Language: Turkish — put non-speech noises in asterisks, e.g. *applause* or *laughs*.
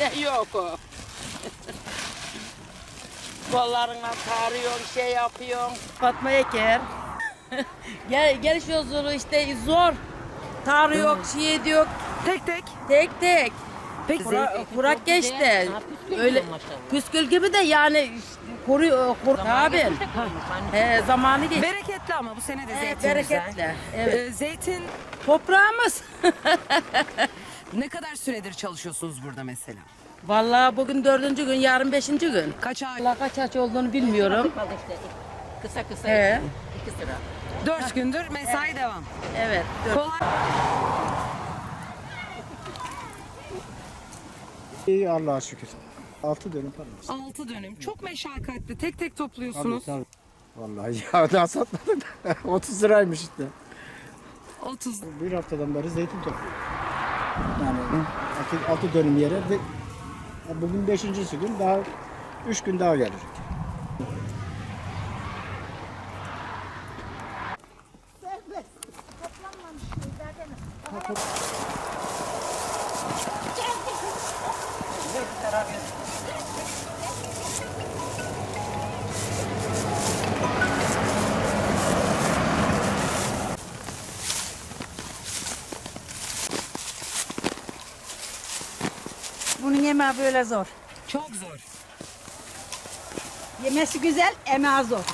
ne yok o. Kollarına tarıyorsun, şey yapıyorsun. Fatma Eker. Gel, geliş yolculuğu işte zor. Tarı yok, şey yok. Tek tek. Tek tek. Peki zeytin- kurak geçti. Öyle püskül gibi de yani koruyor. Kur, abi. He, zamanı geçti. bereketli ama bu sene de Evet, zeytin bereketli. güzel. Evet. Ee, zeytin Toprağımız. *laughs* ne kadar süredir çalışıyorsunuz burada mesela? Vallahi bugün dördüncü gün, yarın beşinci gün. Kaç ay? Allah kaç aç olduğunu bilmiyorum. Kısa kısa He. iki sıra. Dört gündür mesai devam. Evet. dört- Kolay. İyi Allah'a şükür. Altı dönüm paramız. Altı dönüm. Çok meşakkatli. Tek tek topluyorsunuz. tabii. Vallahi *laughs* ya daha satmadık da *laughs* 30 liraymış işte. 30. Bir haftadan beri zeytin topluyor. Yani altı, altı dönüm yere bugün beşincisi gün daha üç gün daha gelir. Bunun yemeği böyle zor. Çok zor. Yemesi güzel, emeği zor.